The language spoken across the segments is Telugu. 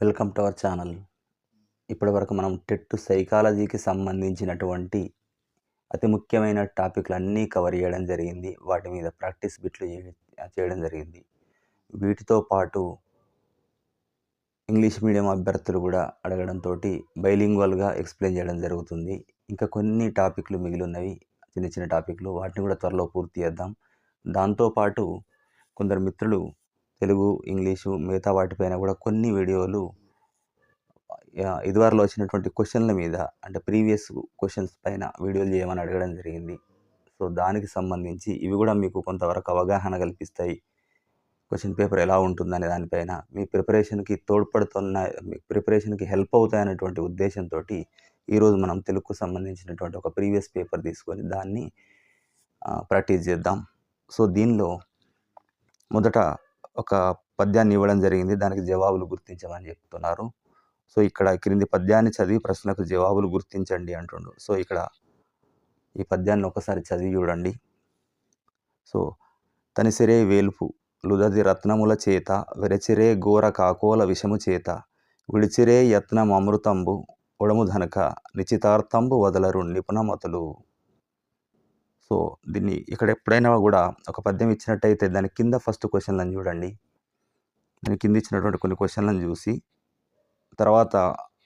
Welcome to our channel. ఇప్పటివరకు మనం టెట్ సైకాలజీకి సంబంధించినటువంటి అతి ముఖ్యమైన టాపిక్లు అన్నీ కవర్ చేయడం జరిగింది. వాటి మీద ప్రాక్టీస్ బిట్లు చేయడం జరిగింది. వీటితో పాటు ఇంగ్లీష్ మీడియం అభ్యర్థులు కూడా అడగడంతో బైలింగ్వల్గా ఎక్స్ప్లెయిన్ చేయడం జరుగుతుంది. ఇంకా కొన్ని టాపిక్లు మిగిలినవి చిన్న చిన్న టాపిక్లు వాటిని కూడా త్వరలో పూర్తి చేద్దాం. దాంతోపాటు కొందరు మిత్రులు తెలుగు ఇంగ్లీషు మిగతా వాటిపైన కూడా కొన్ని వీడియోలు ఇదివరలో వచ్చినటువంటి క్వశ్చన్ల మీద అంటే ప్రీవియస్ క్వశ్చన్స్ పైన వీడియోలు చేయమని అడగడం జరిగింది. సో దానికి సంబంధించి ఇవి కూడా మీకు కొంతవరకు అవగాహన కల్పిస్తాయి. క్వశ్చన్ పేపర్ ఎలా ఉంటుందనే దానిపైన మీ ప్రిపరేషన్కి తోడ్పడుతున్న మీ ప్రిపరేషన్కి హెల్ప్ అవుతాయనేటువంటి ఉద్దేశంతో ఈరోజు మనం తెలుగుకు సంబంధించినటువంటి ఒక ప్రీవియస్ పేపర్ తీసుకొని దాన్ని ప్రాక్టీస్ చేద్దాం. సో దీనిలో మొదట ఒక పద్యాన్ని ఇవ్వడం జరిగింది. దానికి జవాబులు గుర్తించమని చెప్తున్నారు. సో ఇక్కడ క్రింది పద్యాన్ని చదివి ప్రశ్నలకు జవాబులు గుర్తించండి అంటుండు. సో ఇక్కడ ఈ పద్యాన్ని ఒకసారి చదివి చూడండి. సో తనిసిరే వేల్పు లుదది రత్నముల చేత వెరచిరే ఘోర కాకోల విషము చేత విడిచిరే యత్నం అమృతంబు ఒడము ధనక నిశ్చితార్థంబు వదలరు నిపుణమతులు. సో దీన్ని ఇక్కడ ఎప్పుడైనా కూడా ఒక పద్యం ఇచ్చినట్టయితే దాని కింద ఫస్ట్ క్వశ్చన్లను చూడండి. దాని కింద ఇచ్చినటువంటి కొన్ని క్వశ్చన్లను చూసి తర్వాత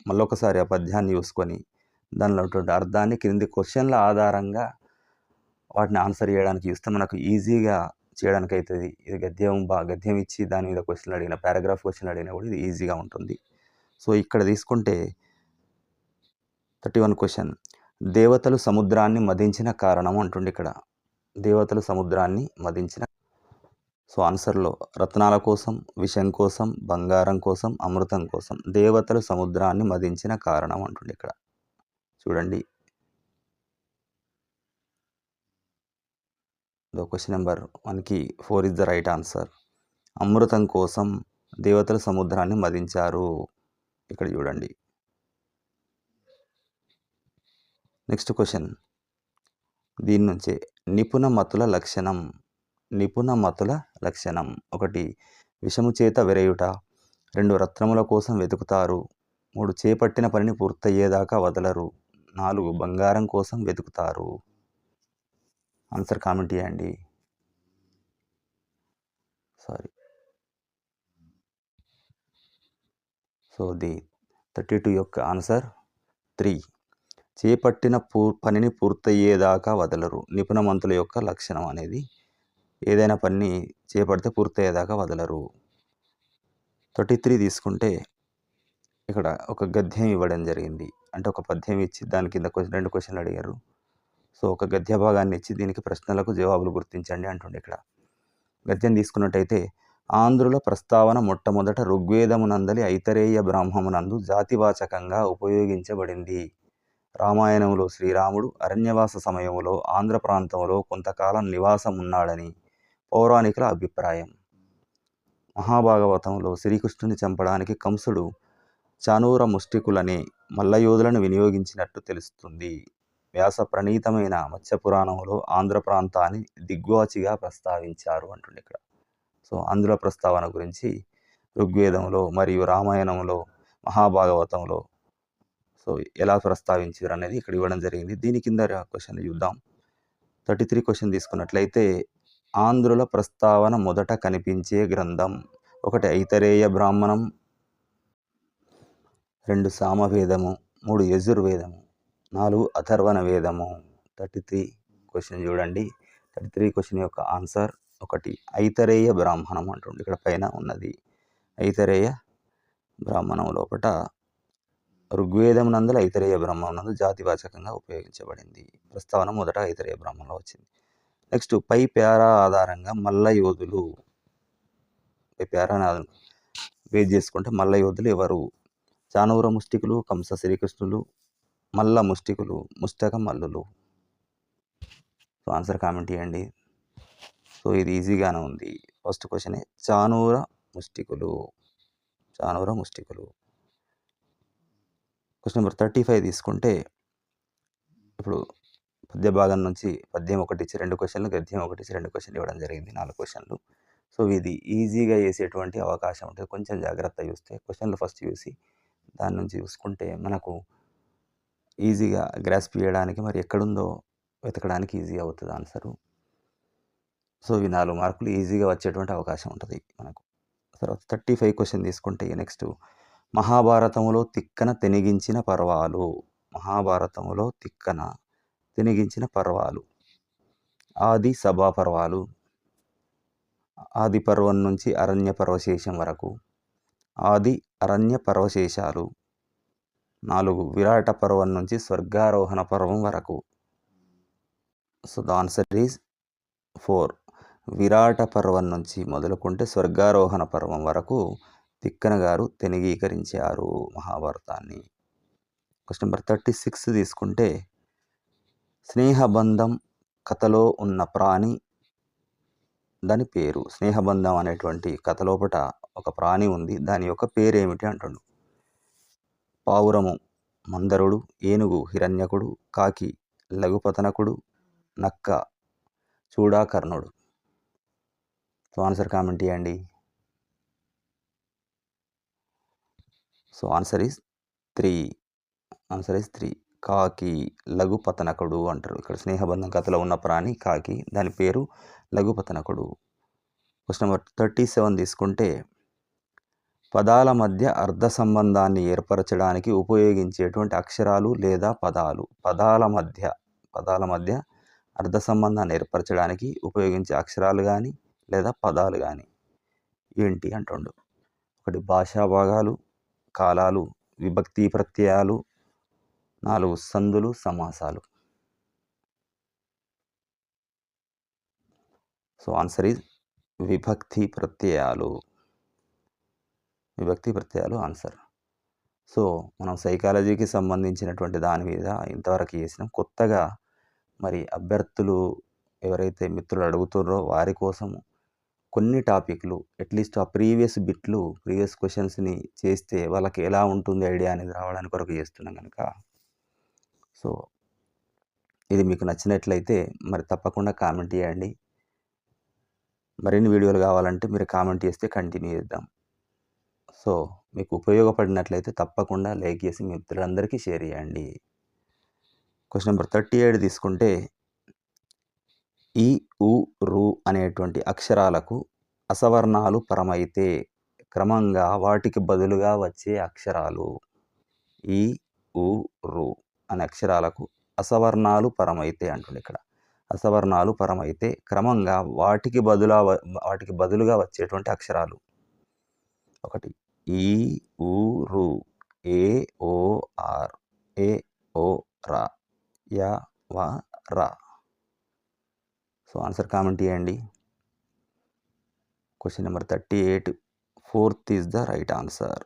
మళ్ళొకసారి ఆ పద్యాన్ని చూసుకొని దానిలో ఉన్నటువంటి అర్థాన్ని క్రింది క్వశ్చన్ల ఆధారంగా వాటిని ఆన్సర్ చేయడానికి చూస్తే మనకు ఈజీగా చేయడానికి అవుతుంది ఇది గద్యం బా గద్యం ఇచ్చి దాని మీద క్వశ్చన్లు అడిగిన పారాగ్రాఫ్ క్వశ్చన్లు అడిగినా కూడా ఇది ఈజీగా ఉంటుంది. సో ఇక్కడ తీసుకుంటే థర్టీ వన్ క్వశ్చన్. దేవతలు సముద్రాన్ని మదించిన కారణం అంటుండే ఇక్కడ. దేవతలు సముద్రాన్ని మదించిన సో ఆన్సర్లో రత్నాల కోసం విషం కోసం బంగారం కోసం అమృతం కోసం దేవతలు సముద్రాన్ని మదించిన కారణం అంటుండే ఇక్కడ. చూడండి. క్వశ్చన్ నెంబర్ వన్కి four is the right answer అమృతం కోసం దేవతలు సముద్రాన్ని మదించారు. ఇక్కడ చూడండి. నెక్స్ట్ క్వశ్చన్ దీని నుంచే నిపుణ మతుల లక్షణం నిపుణ మతుల లక్షణం. ఒకటి విషము చేత వెరయుట. రెండు రత్నముల కోసం వెతుకుతారు. మూడు చేపట్టిన పనిని పూర్తయ్యేదాకా వదలరు. నాలుగు బంగారం కోసం వెతుకుతారు. ఆన్సర్ కామెంట్ చేయండి. Sorry so the thirty two యొక్క ఆన్సర్ త్రీ చేపట్టిన పూ పనిని పూర్తయ్యేదాకా వదలరు. నిపుణమంతుల యొక్క లక్షణం అనేది ఏదైనా పని చేపడితే పూర్తయ్యేదాకా వదలరు. థర్టీ త్రీ తీసుకుంటే ఇక్కడ ఒక గద్యం ఇవ్వడం జరిగింది. అంటే ఒక పద్యం ఇచ్చి దాని కింద క్వశ్చన్ రెండు క్వశ్చన్లు అడిగారు. సో ఒక గద్య భాగాన్ని ఇచ్చి దీనికి ప్రశ్నలకు జవాబులు గుర్తించండి అంటుండే ఇక్కడ. గద్యం తీసుకున్నట్టయితే ఆంధ్రుల ప్రస్తావన మొట్టమొదట ఋగ్వేదమునందలి ఐతరేయ బ్రాహ్మమునందు జాతివాచకంగా ఉపయోగించబడింది. రామాయణంలో శ్రీరాముడు అరణ్యవాస సమయంలో ఆంధ్ర ప్రాంతంలో కొంతకాలం నివాసం ఉన్నాడని పౌరాణికుల అభిప్రాయం. మహాభాగవతంలో శ్రీకృష్ణుని చంపడానికి కంసుడు చానూర ముష్టికులనే మల్లయోధులను వినియోగించినట్టు తెలుస్తుంది. వ్యాస ప్రణీతమైన మత్స్యపురాణంలో ఆంధ్ర ప్రాంతాన్ని దిగ్వాచిగా ప్రస్తావించారు అంటుండే ఇక్కడ. సో ఆంధ్ర ప్రస్తావన గురించి ఋగ్వేదంలో మరియు రామాయణంలో మహాభాగవతంలో సో ఎలా ప్రస్తావించారు అనేది ఇక్కడ ఇవ్వడం జరిగింది. దీని కింద క్వశ్చన్ చూద్దాం. థర్టీ త్రీ క్వశ్చన్ తీసుకున్నట్లయితే ఆంధ్రుల ప్రస్తావన మొదట కనిపించే గ్రంథం ఒకటి ఐతరేయ బ్రాహ్మణం రెండు సామవేదము మూడు యజుర్వేదము నాలుగు అథర్వణ వేదము. థర్టీ త్రీ క్వశ్చన్ చూడండి. థర్టీ త్రీ క్వశ్చన్ యొక్క ఆన్సర్ ఒకటి ఐతరేయ బ్రాహ్మణం అంటుంది ఇక్కడ పైన ఉన్నది. ఐతరేయ బ్రాహ్మణం లోపట ఋగ్వేదం నందుల ఐతరేయ బ్రహ్మం నందు జాతివాచకంగా ఉపయోగించబడింది. ప్రస్తావన మొదట ఐతరేయ బ్రహ్మంలో వచ్చింది. నెక్స్ట్ పై పేరా ఆధారంగా మల్ల యోధులు పై పేరా వేది చేసుకుంటే మల్ల యోధులు ఎవరు? చానూర ముష్టికులు కంస శ్రీకృష్ణులు మల్ల ముష్టికులు ముష్టక మల్లులు. సో ఆన్సర్ కామెంట్ చేయండి. సో ఇది ఈజీగానే ఉంది. ఫస్ట్ క్వశ్చనే చానూర ముష్టికులు. చానూర ముష్టికులు. క్వశ్చన్ నెంబర్ థర్టీ ఫైవ్ తీసుకుంటే ఇప్పుడు పద్య భాగం నుంచి పద్యం ఒకటి ఇచ్చి రెండు క్వశ్చన్లు గద్యం ఒకటి ఇచ్చి రెండు క్వశ్చన్లు ఇవ్వడం జరిగింది నాలుగు క్వశ్చన్లు. సో ఇది ఈజీగా వేసేటువంటి అవకాశం ఉంటుంది. కొంచెం జాగ్రత్త చూస్తే క్వశ్చన్లు ఫస్ట్ చూసి దాని నుంచి చూసుకుంటే మనకు ఈజీగా గ్రాస్ప్ చేయడానికి మరి ఎక్కడుందో వెతకడానికి ఈజీ అవుతుంది ఆన్సరు. సో ఇవి నాలుగు మార్కులు ఈజీగా వచ్చేటువంటి అవకాశం ఉంటుంది మనకు. తర్వాత థర్టీ ఫైవ్ క్వశ్చన్ తీసుకుంటే నెక్స్ట్ మహాభారతములో తిక్కన తెనిగించిన పర్వాలు. మహాభారతములో తిక్కన తెనిగించిన పర్వాలు. ఆది సభా పర్వాలు. ఆది పర్వం నుంచి అరణ్య పర్వశేషం వరకు. ఆది అరణ్య పర్వశేషాలు. నాలుగు విరాట పర్వం నుంచి స్వర్గారోహణ పర్వం వరకు. So the answer is four Virata పర్వం నుంచి మొదలుకుంటే స్వర్గారోహణ పర్వం వరకు తిక్కన గారు తెనిగీకరించారు మహాభారతాన్ని. క్వశ్చన్ నెంబర్ థర్టీ సిక్స్ తీసుకుంటే స్నేహబంధం కథలో ఉన్న ప్రాణి దాని పేరు. స్నేహబంధం అనేటువంటి కథలోపట ఒక ప్రాణి ఉంది. దాని యొక్క పేరు ఏమిటి అంటుండు. పావురము మందరుడు ఏనుగు హిరణ్యకుడు కాకి లఘుపతనకుడు నక్క చూడాకర్ణుడు. సో ఆన్సర్ కామెంట్ చేయండి so answer is three. Answer is three. కాకి లఘుపతనకుడు అంటారు. ఇక్కడ స్నేహబంధం కథలో ఉన్న ప్రాణి కాకి. దాని పేరు లఘుపతనకుడు. క్వశ్చన్ నెంబర్ థర్టీ సెవెన్ తీసుకుంటే పదాల మధ్య అర్థ సంబంధాన్ని ఏర్పరచడానికి ఉపయోగించేటువంటి అక్షరాలు లేదా పదాలు. పదాల మధ్య పదాల మధ్య అర్థ సంబంధాన్ని ఏర్పరచడానికి ఉపయోగించే అక్షరాలు కానీ లేదా పదాలు కానీ ఏంటి అంటుండు. ఒకటి భాషా భాగాలు కాలాలు విభక్తి ప్రత్యయాలు నాలుగు సందులు సమాసాలు. సో ఆన్సర్ ఈజ్ విభక్తి ప్రత్యయాలు. విభక్తి ప్రత్యయాలు ఆన్సర్ సో మనం సైకాలజీకి సంబంధించినటువంటి దాని మీద ఇంతవరకు చేసినాం కొత్తగా మరి అభ్యర్థులు ఎవరైతే మిత్రులు అడుగుతున్నారో వారి కోసం కొన్ని టాపిక్లు అట్లీస్ట్ ఆ ప్రీవియస్ బిట్లు ప్రీవియస్ క్వశ్చన్స్ని చేస్తే వాళ్ళకి ఎలా ఉంటుంది ఐడియా అనేది రావడానికి కొరకు చేస్తున్నాం కనుక సో ఇది మీకు నచ్చినట్లయితే మరి తప్పకుండా కామెంట్ చేయండి. మరిన్ని వీడియోలు కావాలంటే మీరు కామెంట్ చేస్తే కంటిన్యూ చేద్దాం. సో మీకు ఉపయోగపడినట్లయితే తప్పకుండా లైక్ చేసి మీ మిత్రులందరికీ షేర్ చేయండి. క్వశ్చన్ నెంబర్ థర్టీ ఎయిట్ తీసుకుంటే ఈ ఉ రు అనేటువంటి అక్షరాలకు అసవర్ణాలు పరమైతే క్రమంగా వాటికి బదులుగా వచ్చే అక్షరాలు. ఈ ఉ రు అనే అక్షరాలకు అసవర్ణాలు పరమైతే అంటుంది ఇక్కడ. అసవర్ణాలు పరమైతే క్రమంగా వాటికి బదులా వాటికి బదులుగా వచ్చేటువంటి అక్షరాలు. ఒకటి ఈ ఊ రు ఏ ఓ ఆర్ ఏ ఓ రా యా వా రా. సో ఆన్సర్ కామెంట్ చేయండి. Question number thirty eight fourth is the right answer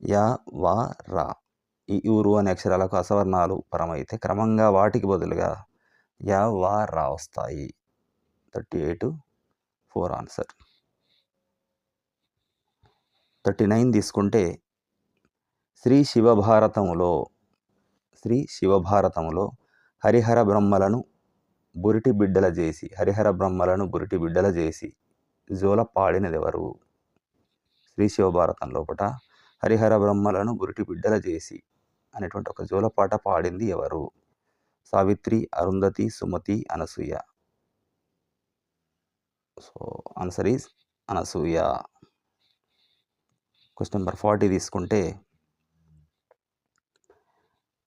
yeah వా రా. ఈ ఊరు అనే అక్షరాలకు అసవర్ణాలు పరమైతే క్రమంగా వాటికి బదులుగా యా వా రా వస్తాయి. Thirty eight four answer thirty nine తీసుకుంటే శ్రీ శివభారతములో శ్రీ శివభారతములో హరిహర బ్రహ్మలను బురిటి బిడ్డల చేసి హరిహర బ్రహ్మలను బురిటి బిడ్డల చేసి జోల పాడినదెవరు? శ్రీ శివభారతం లోపట హరిహర బ్రహ్మలను బురిటి బిడ్డల చేసి అనేటువంటి ఒక జోలపాట పాడింది ఎవరు? Savitri Arundhati Sumati Anasuya. So answer is Anasuya. Question number forty తీసుకుంటే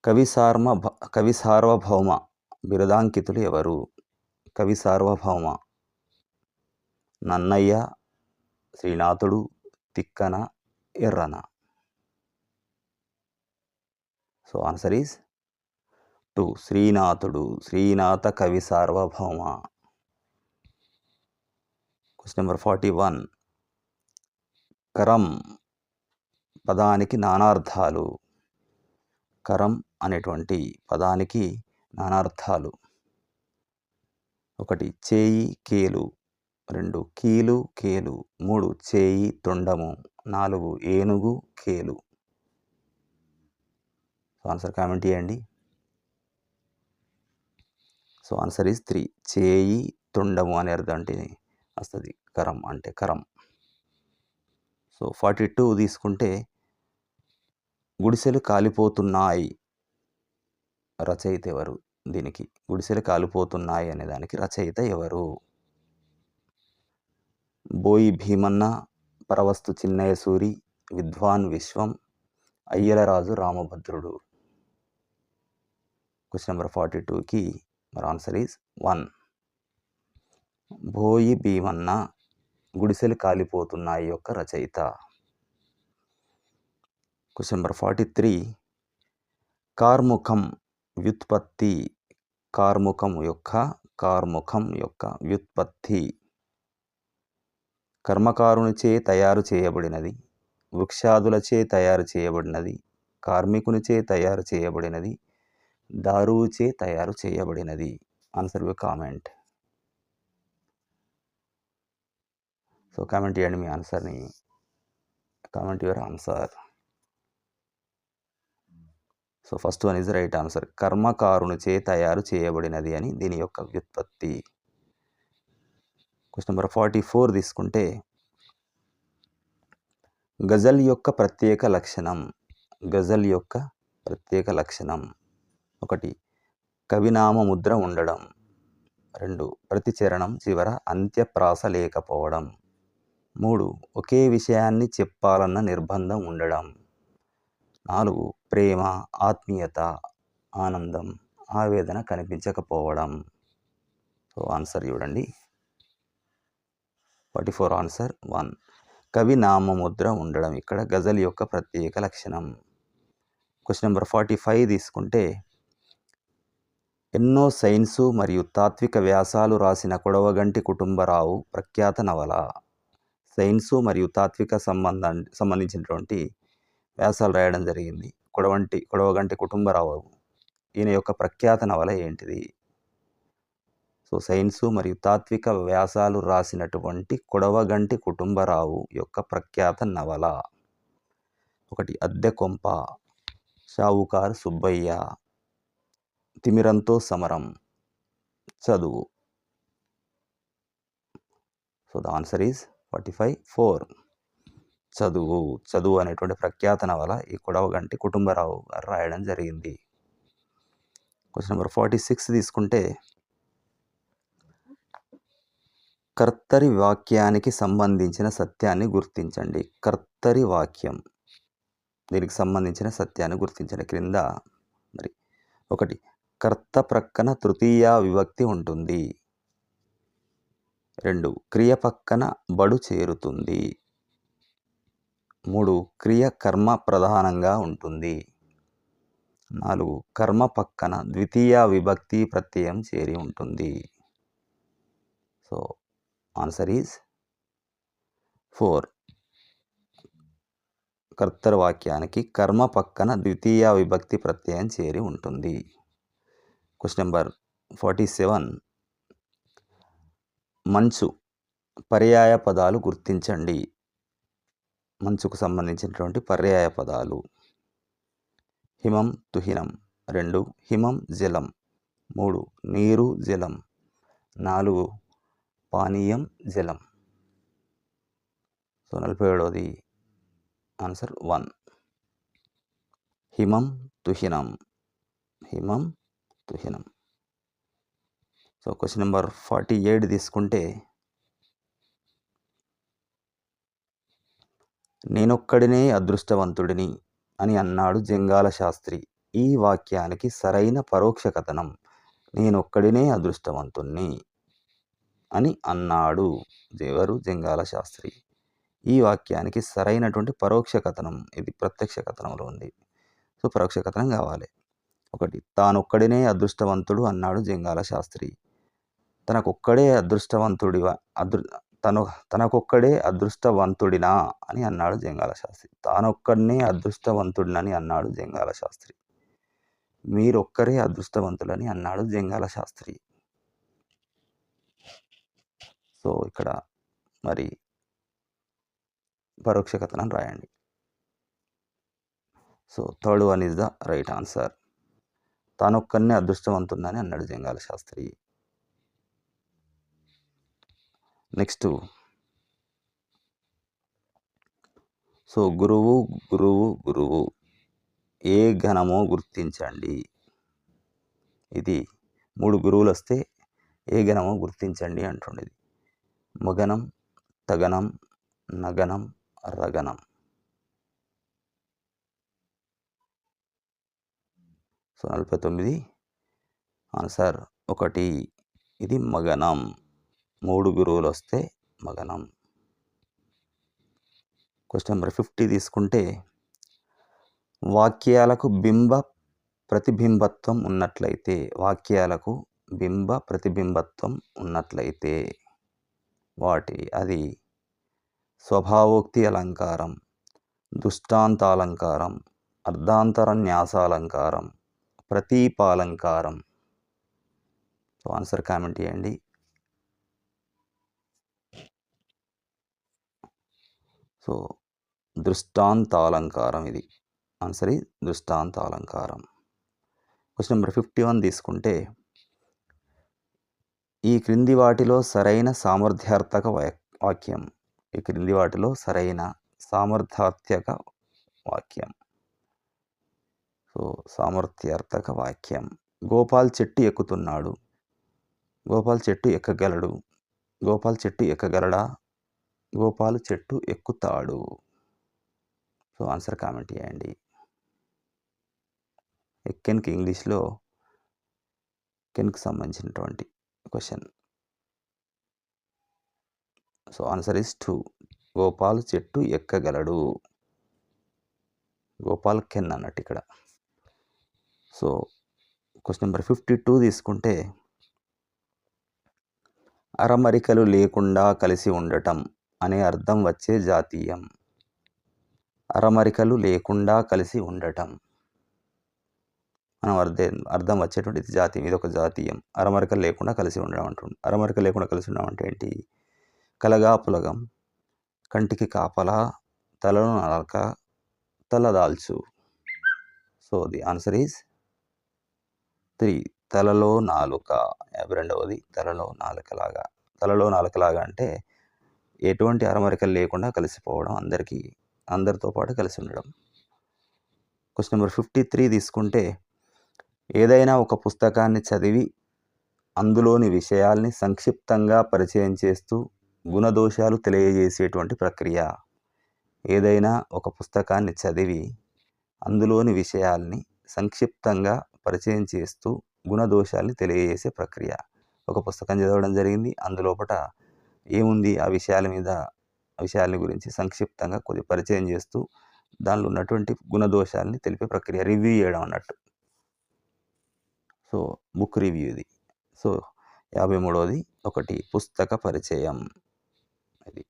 కవి సార్మ కవి సార్వభౌమ బిరుదాంకితులు ఎవరు? కవి సార్వభౌమ. నన్నయ్య శ్రీనాథుడు Tikkana Errana. So answer is two శ్రీనాథుడు శ్రీనాథ కవి సార్వభౌమ. క్వశ్చన్ నెంబర్ ఫార్టీ వన్ కరం పదానికి నానార్థాలు. కరం అనేటువంటి పదానికి నానార్థాలు. ఒకటి చేయి కేలు. రెండు కీలు కేలు. మూడు చేయి తొండము. నాలుగు ఏనుగు కేలు. సో ఆన్సర్ కామెంట్ చేయండి. So answer is three. చేయి తొండము అనే అర్థం అంటే వస్తుంది. కరం అంటే కరం. సో ఫార్టీ టూ తీసుకుంటే గుడిసెలు కాలిపోతున్నాయి. రచయిత ఎవరు? దీనికి గుడిసెలు కాలిపోతున్నాయి అనే దానికి రచయిత ఎవరు? బోయి Bhimanna Paravastu Chinnayya Suri Vidwan Viswam Ayyalaraju Ramabhadrudu. Question number forty టూకి మరి ఆన్సర్ ఈజ్ వన్. బోయి భీమన్న గుడిసెలు కాలిపోతున్నాయి యొక్క రచయిత. క్వశ్చన్ నెంబర్ ఫార్టీ త్రీ కార్ముఖం వ్యుత్పత్తి కార్ముఖం యొక్క కార్ముఖం యొక్క వ్యుత్పత్తి. కర్మకారునిచే తయారు చేయబడినది వృక్షాదులచే తయారు చేయబడినది కార్మికునిచే తయారు చేయబడినది దారువుచే తయారు చేయబడినది. Answer your comment so comment చేయండి మీ ఆన్సర్ని comment your answer so first one is right answer. కర్మకారునిచే తయారు చేయబడినది అని దీని యొక్క వ్యుత్పత్తి. క్వశ్చన్ నెంబర్ ఫార్టీ ఫోర్ తీసుకుంటే గజల్ యొక్క ప్రత్యేక లక్షణం. గజల్ యొక్క ప్రత్యేక లక్షణం. ఒకటి కవినామ ముద్ర ఉండడం. రెండు ప్రతి చరణం చివర అంత్యప్రాస లేకపోవడం. మూడు ఒకే విషయాన్ని చెప్పాలన్న నిర్బంధం ఉండడం. నాలుగు ప్రేమ ఆత్మీయత ఆనందం ఆవేదన కనిపించకపోవడం. సో ఆన్సర్ చూడండి. ఫార్టీ ఫోర్ ఆన్సర్ వన్ కవి నామముద్ర ఉండడం ఇక్కడ గజల్ యొక్క ప్రత్యేక లక్షణం. క్వశ్చన్ నెంబర్ ఫార్టీ ఫైవ్ తీసుకుంటే ఎన్నో సైన్సు మరియు తాత్విక వ్యాసాలు రాసిన కొడవగంటి కుటుంబరావు ప్రఖ్యాత నవల. సైన్సు మరియు తాత్విక సంబంధం సంబంధించినటువంటి వ్యాసాలు రాయడం జరిగింది. కొడవంటి కొడవగంటి కుటుంబరావు. ఈయన యొక్క ప్రఖ్యాత నవల ఏంటిది? సో సైన్సు మరియు తాత్విక వ్యాసాలు రాసినటువంటి కొడవగంటి కుటుంబరావు యొక్క ప్రఖ్యాత నవల. ఒకటి అద్దె కొంప. షావుకారు సుబ్బయ్య. తిమిరంతో సమరం. చదువు. So the answer is forty five four. చదువు చదువు అనేటువంటి ప్రఖ్యాత నవల ఈ కొడవగంటి కుటుంబరావు గారు రాయడం జరిగింది. క్వశ్చన్ నెంబర్ ఫార్టీ సిక్స్ తీసుకుంటే కర్తరి వాక్యానికి సంబంధించిన సత్యాన్ని గుర్తించండి. కర్తరి వాక్యం. దీనికి సంబంధించిన సత్యాన్ని గుర్తించండి క్రింద మరి ఒకటి కర్త ప్రక్కన తృతీయ విభక్తి ఉంటుంది. రెండు క్రియ పక్కన బడు చేరుతుంది. మూడు క్రియ కర్మ ప్రధానంగా ఉంటుంది. నాలుగు కర్మ పక్కన ద్వితీయ విభక్తి ప్రత్యయం చేరి ఉంటుంది. So answer is four. కర్తర్ వాక్యానికి కర్మ పక్కన ద్వితీయ విభక్తి ప్రత్యయం చేరి ఉంటుంది. Question number forty seven. మంచు పర్యాయ పదాలు గుర్తించండి. మంచుకు సంబంధించినటువంటి పర్యాయ పదాలు. హిమం తుహినం. రెండు హిమం జలం. మూడు నీరు జలం. నాలుగు పానీయం జలం. సో నలభై ఏడవది ఆన్సర్ వన్. హిమం తుహినం. హిమం తుహినం. So question number forty eight తీసుకుంటే నేనొక్కడినే అదృష్టవంతుడిని అని అన్నాడు జంగాల శాస్త్రి. ఈ వాక్యానికి సరైన పరోక్ష కథనం నేనొక్కడినే అదృష్టవంతుణ్ణి అని అన్నాడు ఎవరు జంగాల శాస్త్రి. ఈ వాక్యానికి సరైనటువంటి పరోక్ష కథనం ఇది ప్రత్యక్ష కథనంలో ఉంది. సో పరోక్ష కథనం కావాలి. ఒకటి తానొక్కడినే అదృష్టవంతుడు అన్నాడు జంగాల శాస్త్రి. తనకొక్కడే అదృష్టవంతుడి అదృ తను తనకొక్కడే అదృష్టవంతుడినా అని అన్నాడు జంగాల శాస్త్రి తానొక్కడినే అదృష్టవంతుడినని అన్నాడు జంగాల శాస్త్రి మీరొక్కరే అదృష్టవంతులని అన్నాడు జంగాల శాస్త్రి సో ఇక్కడ మరి పరోక్ష కథనం రాయండి. So third one is the right answer. తానొక్కనే అదృష్టవంతుందని అన్నాడు జంగాల శాస్త్రి నెక్స్ట్. సో గురువు గురువు గురువు. ఏ గణమో గుర్తించండి. ఇది మూడు గురువులు వస్తే ఏ గణమో గుర్తించండి అంటుండేది. మగనం తగనం నగనం రగనం. సో నలభై తొమ్మిది. ఆన్సర్ ఒకటి. ఇది మగనం. మూడు గురువులు వస్తే మగనం. క్వశ్చన్ నెంబర్ ఫిఫ్టీ తీసుకుంటే వాక్యాలకు బింబ ప్రతిబింబత్వం ఉన్నట్లయితే వాక్యాలకు బింబ ప్రతిబింబత్వం ఉన్నట్లయితే వాటి అది స్వభావోక్తి అలంకారం దుష్టాంతాలంకారం అర్ధాంతర న్యాసాలంకారం ప్రతీపాలంకారం. సో ఆన్సర్ కామెంట్ చేయండి. సో దృష్టాంతాలంకారం ఇది. ఆన్సర్ ఈ దృష్టాంతాలంకారం. క్వశ్చన్ నెంబర్ ఫిఫ్టీ వన్ తీసుకుంటే ఈ క్రింది వాటిలో సరైన సామర్థ్యార్థక వాక్యం. ఈ క్రింది వాటిలో సరైన సామర్థ్యార్థక వాక్యం. సో సామర్థ్యార్థక వాక్యం. గోపాల్ చెట్టు ఎక్కుతున్నాడు. గోపాల్ చెట్టు ఎక్కగలడు? గోపాల్ చెట్టు ఎక్కగలడా? గోపాల్ చెట్టు ఎక్కుతాడు. సో ఆన్సర్ కామెంట్ చేయండి. ఎక్కెన్కి ఇంగ్లీష్లో కెన్కి సంబంధించినటువంటి question. So answer is two. Gopal చెట్టు ఎక్కగలడు? గోపాల్ కెన్ అన్నట్టు ఇక్కడ. So question number fifty two తీసుకుంటే అరమరికలు లేకుండా కలిసి ఉండటం. అనే అర్థం వచ్చే జాతీయం. అరమరికలు లేకుండా కలిసి ఉండటం. మనం అర్థం అర్థం వచ్చేటువంటి ఇది జాతీయం ఇది ఒక జాతీయం. అరమరికలు లేకుండా కలిసి ఉండడం అంటుంది అరమరిక లేకుండా కలిసి ఉండడం అంటే ఏంటి? కలగా పులగం కంటికి కాపలా తలను నలక తలదాల్చు so the answer is three. తలలో నాలుక. యాభై రెండవది తలలో నాలుకలాగా. తలలో నాలుకలాగా అంటే ఎటువంటి అరమరికలు లేకుండా కలిసిపోవడం అందరికీ అందరితో పాటు కలిసి ఉండడం. క్వశ్చన్ నెంబర్ ఫిఫ్టీ త్రీ తీసుకుంటే ఏదైనా ఒక పుస్తకాన్ని చదివి అందులోని విషయాల్ని సంక్షిప్తంగా పరిచయం చేస్తూ గుణదోషాలు తెలియజేసేటువంటి ప్రక్రియ. ఏదైనా ఒక పుస్తకాన్ని చదివి అందులోని విషయాల్ని సంక్షిప్తంగా పరిచయం చేస్తూ గుణదోషాల్ని తెలియజేసే ప్రక్రియ. ఒక పుస్తకం చదవడం జరిగింది అందులోపట ఏముంది? ఆ విషయాల మీద ఆ విషయాల గురించి సంక్షిప్తంగా కొద్ది పరిచయం చేస్తూ దానిలో ఉన్నటువంటి గుణదోషాలని తెలిపే ప్రక్రియ రివ్యూ చేయడం అన్నట్టు. సో బుక్ రివ్యూ ఇది. సో యాభై మూడవది ఒకటి పుస్తక పరిచయం. ఇది.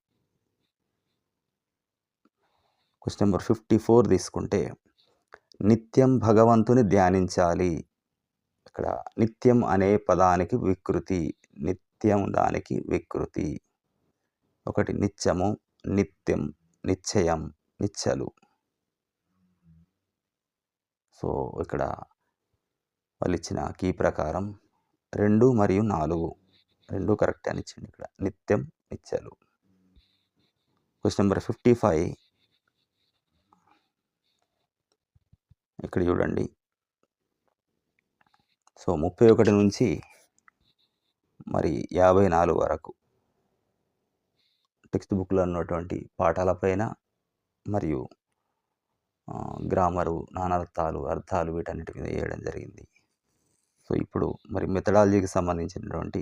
క్వశ్చన్ నెంబర్ ఫిఫ్టీ ఫోర్ తీసుకుంటే నిత్యం భగవంతుని ధ్యానించాలి. ఇక్కడ నిత్యం అనే పదానికి వికృతి నిత్యం దానికి వికృతి. ఒకటి నిత్యము నిత్యం నిశ్చయం నిచ్చలు. సో ఇక్కడ వాళ్ళు ఇచ్చిన కీ ప్రకారం రెండు మరియు నాలుగు. రెండు కరెక్ట్ అని ఇచ్చింది ఇక్కడ. నిత్యం నిచ్చలు. Question number fifty five. ఇక్కడ చూడండి. సో ముప్పై ఒకటి నుంచి మరి యాభై నాలుగు వరకు. టెక్స్ట్ బుక్లో ఉన్నటువంటి పాఠాలపైన మరియు గ్రామరు నానార్థాలు అర్థాలు వీటన్నిటి మీద వేయడం జరిగింది. సో ఇప్పుడు మరి మెథడాలజీకి సంబంధించినటువంటి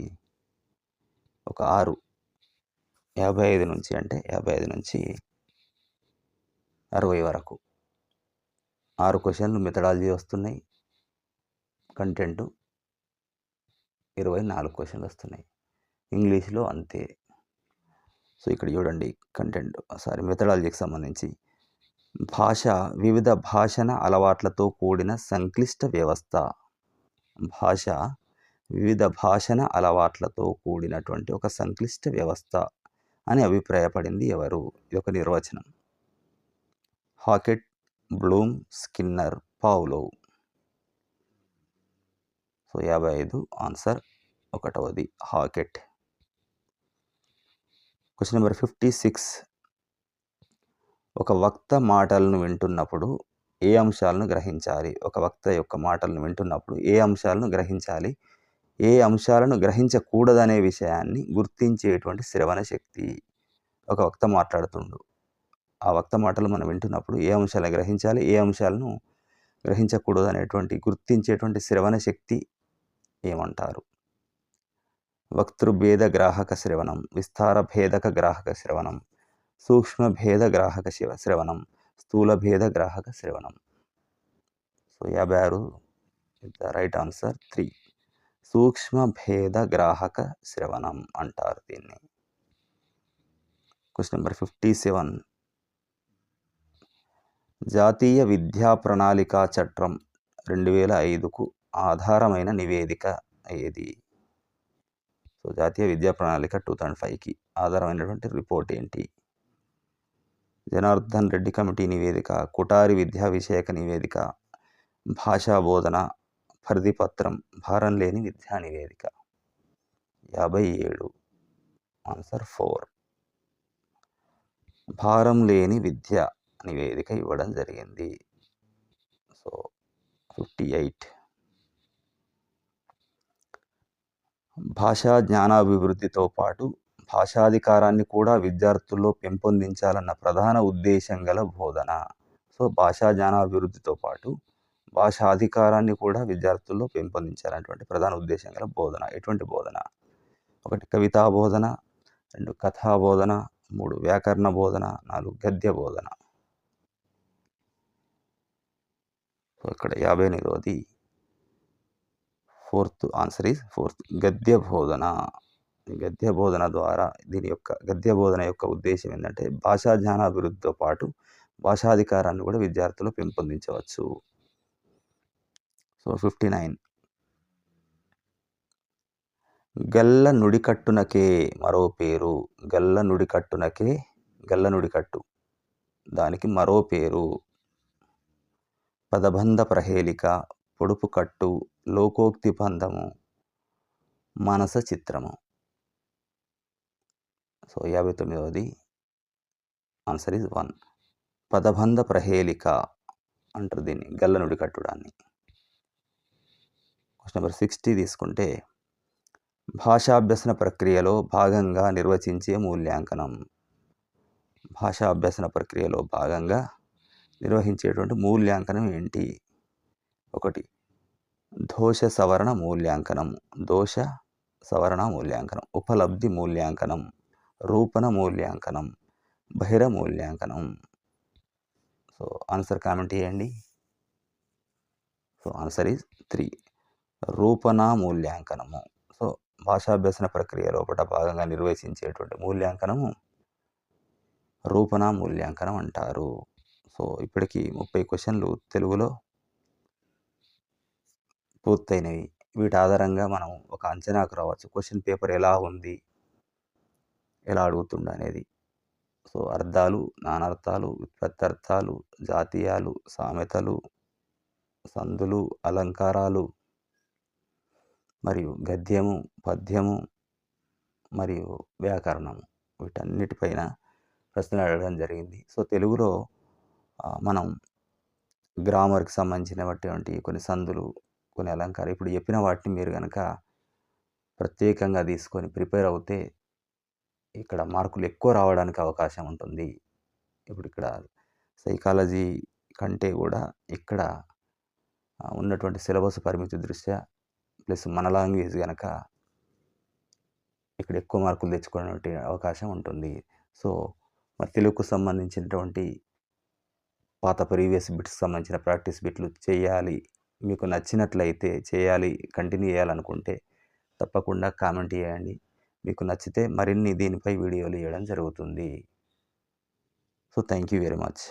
ఒక ఆరు యాభై ఐదు నుంచి అంటే యాభై ఐదు నుంచి అరవై వరకు ఆరు క్వశ్చన్లు మెథడాలజీ వస్తున్నాయి. కంటెంట్ ఇరవై నాలుగు క్వశ్చన్లు వస్తున్నాయి. ఇంగ్లీష్లో అంతే. సో ఇక్కడ చూడండి కంటెంట్. సారీ మెథడాలజీకి సంబంధించి. భాష వివిధ భాషణ అలవాట్లతో కూడిన సంక్లిష్ట వ్యవస్థ. భాష వివిధ భాషణ అలవాట్లతో కూడినటువంటి ఒక సంక్లిష్ట వ్యవస్థ అని అభిప్రాయపడింది ఎవరు? ఇది ఒక నిర్వచనం. Hockett Bloom Skinner Pavlov. So యాభై ఐదు answer ఒకటవది Hockett. Question number fifty six ఒక వక్త మాటలను వింటున్నప్పుడు ఏ అంశాలను గ్రహించాలి? ఒక వక్త యొక్క మాటలను వింటున్నప్పుడు ఏ అంశాలను గ్రహించాలి? ఏ అంశాలను గ్రహించకూడదనే విషయాన్ని గుర్తించేటువంటి శ్రవణ శక్తి. ఒక వక్త మాట్లాడుతుండు. ఆ వక్త మాటలు మనం వింటున్నప్పుడు ఏ అంశాలను గ్రహించాలి? ఏ అంశాలను గ్రహించకూడదు అనేటువంటి గుర్తించేటువంటి శ్రవణ శక్తి ఏమంటారు? వక్తృభేద గ్రాహక శ్రవణం విస్తార భేదక గ్రాహక శ్రవణం సూక్ష్మ భేద గ్రాహక శివ శ్రవణం స్థూల భేద గ్రాహక శ్రవణం సో యాభై ఆరు ద రైట్ ఆన్సర్ త్రీ సూక్ష్మ భేద గ్రాహక శ్రవణం అంటారు దీన్ని. క్వశ్చన్ నెంబర్ ఫిఫ్టీ సెవెన్ జాతీయ విద్యా ప్రణాళికా చట్టం రెండు వేల ఐదుకు ఆధారమైన నివేదిక ఏది? సో జాతీయ విద్యా ప్రణాళిక టూ థౌజండ్ ఫైవ్కి ఆధారమైనటువంటి రిపోర్ట్ ఏంటి? జనార్దన్ రెడ్డి కమిటీ నివేదిక కుటారి విద్యా విషయక నివేదిక భాషా బోధన పరిధిపత్రం భారం లేని విద్యా నివేదిక. యాభై ఏడు. Answer four. భారం లేని విద్య నివేదిక ఇవ్వడం జరిగింది. So fifty eight. భాషా జ్ఞానాభివృద్ధితో పాటు భాషాధికారాన్ని కూడా విద్యార్థుల్లో పెంపొందించాలన్న ప్రధాన ఉద్దేశం గల బోధన. సో భాషా జ్ఞానాభివృద్ధితో పాటు భాషాధికారాన్ని కూడా విద్యార్థుల్లో పెంపొందించాలనేటువంటి ప్రధాన ఉద్దేశం గల బోధన. ఎటువంటి బోధన? ఒకటి కవితా బోధన రెండు కథా బోధన మూడు వ్యాకరణ బోధన నాలుగు గద్య బోధన. సో ఇక్కడ యాభై ఎనిమిదవది ఫోర్త్ ఆన్సర్ ఈజ్ ఫోర్త్. గద్య బోధన గద్య బోధన ద్వారా దీని యొక్క గద్య బోధన యొక్క ఉద్దేశం ఏంటంటే భాషా జ్ఞాన అభివృద్ధితో పాటు భాషాధికారాన్ని కూడా విద్యార్థులు పెంపొందించవచ్చు. So fifty nine. గల్ల నుడికట్టునకే మరో పేరు. గల్ల నుడికట్టునకే గల్ల నుడికట్టు. దానికి మరో పేరు. పదబంధ ప్రహేళిక. పొడుపు కట్టు లోకోక్తి బంధము మనస చిత్రము. సో యాభై తొమ్మిదవది. Answer is one. పదబంధ ప్రహేళిక అంటారు దీన్ని గల్లనుడి కట్టుడాన్ని. క్వశ్చన్ నెంబర్ సిక్స్టీ తీసుకుంటే భాషాభ్యసన ప్రక్రియలో భాగంగా నిర్వచించే మూల్యాంకనం. భాషాభ్యసన ప్రక్రియలో భాగంగా నిర్వహించేటువంటి మూల్యాంకనం ఏంటి? ఒకటి. దోష సవరణ మూల్యాంకనం. దోష సవరణ మూల్యాంకనం. ఉపలబ్ధి మూల్యాంకనం. రూపణ మూల్యాంకనం. బహిర మూల్యాంకనం. సో ఆన్సర్ కామెంట్ చేయండి. So answer is three. రూపణ మూల్యాంకనము. సో భాషాభ్యసన ప్రక్రియ లోపల భాగంగా నిర్వహించేటువంటి మూల్యాంకనము రూపణ మూల్యాంకనం అంటారు. సో ఇప్పటికీ ముప్పై క్వశ్చన్లు తెలుగులో పూర్తయినవి. వీటి ఆధారంగా మనం ఒక అంచనాకు రావచ్చు. క్వశ్చన్ పేపర్ ఎలా ఉంది? ఎలా అడుగుతుండ అనేది సో అర్థాలు నానార్థాలు అర్థాలు జాతీయాలు సామెతలు సందులు అలంకారాలు మరియు గద్యము పద్యము మరియు వ్యాకరణము. వీటన్నిటిపైన ప్రశ్నలు అడగడం జరిగింది. సో తెలుగులో మనం గ్రామర్కి సంబంధించినటువంటి కొన్ని సందులు కొన్ని అలంకారం. ఇప్పుడు చెప్పిన వాటిని మీరు కనుక ప్రత్యేకంగా తీసుకొని ప్రిపేర్ అవుతే ఇక్కడ మార్కులు ఎక్కువ రావడానికి అవకాశం ఉంటుంది. ఇప్పుడు ఇక్కడ సైకాలజీ కంటే కూడా ఇక్కడ ఉన్నటువంటి సిలబస్ పరిమితి దృష్ట్యా ప్లస్ మన లాంగ్వేజ్ కనుక ఇక్కడ ఎక్కువ మార్కులు తెచ్చుకునే అవకాశం ఉంటుంది. సో మరి తెలుగుకు సంబంధించినటువంటి పాత ప్రీవియస్ బిట్స్ సంబంధించిన ప్రాక్టీస్ బిట్లు చేయాలి మీకు నచ్చినట్లయితే చేయాలి కంటిన్యూ చేయాలనుకుంటే తప్పకుండా కామెంట్ చేయండి. మీకు నచ్చితే మరిన్ని దీనిపై వీడియోలు ఇవ్వడం జరుగుతుంది. So thank you very much.